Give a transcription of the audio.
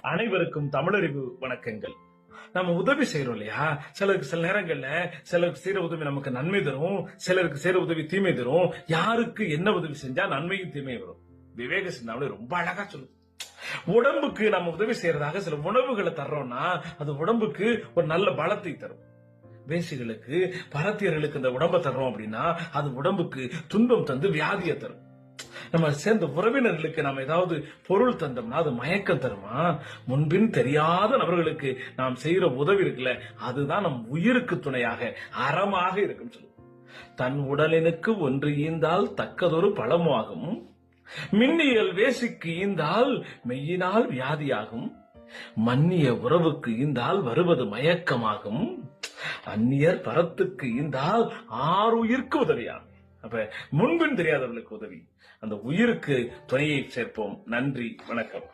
அனைவருக்கும் தமிழறிவு வணக்கங்கள். நம்ம உதவி செய்யறோம் இல்லையா? சிலருக்கு சில நேரங்கள்ல சிலருக்கு செய்யற உதவி நமக்கு நன்மை தரும் சிலருக்கு செய்யற உதவி தீமை தரும். யாருக்கு என்ன உதவி செஞ்சா நன்மையும் தீமையும் வரும்? விவேக சிந்தாமணி ரொம்ப அழகா சொல்லுது. உடம்புக்கு நம்ம உதவி செய்யறதாக சில உணவுகளை தர்றோம்னா அது உடம்புக்கு ஒரு நல்ல பலத்தை தரும். வேசிகளுக்கு பரத்தியர்களுக்கு இந்த உடம்ப தர்றோம் அப்படின்னா அது உடம்புக்கு துன்பம் தந்து வியாதியை தரும். நம்ம சேர்ந்த உறவினர்களுக்கு நாம் ஏதாவது பொருள் தந்தோம்னா அது மயக்கம் தருமா? முன்பின் தெரியாத நபர்களுக்கு நாம் செய்யற உதவி இருக்குல்ல அதுதான் நம் உயிருக்கு துணையாக அறமாக இருக்கும் சொல்லுவோம். தன் உடலினுக்கு ஒன்று ஈந்தால் தக்கதொரு பழமாகும். மின்னியல் வேசிக்கு ஈந்தால் மெய்யினால் வியாதியாகும். மன்னிய உறவுக்கு ஈந்தால் வருவது மயக்கமாகும். அந்நியர் பரத்துக்கு ஈந்தால் ஆறு உயிர்க்கு உதவியாகும். அப்ப முன்பின் தெரியாதவர்களுக்கு உதவி. அந்த உயிருக்கு துணையை சேர்ப்போம். நன்றி வணக்கம்.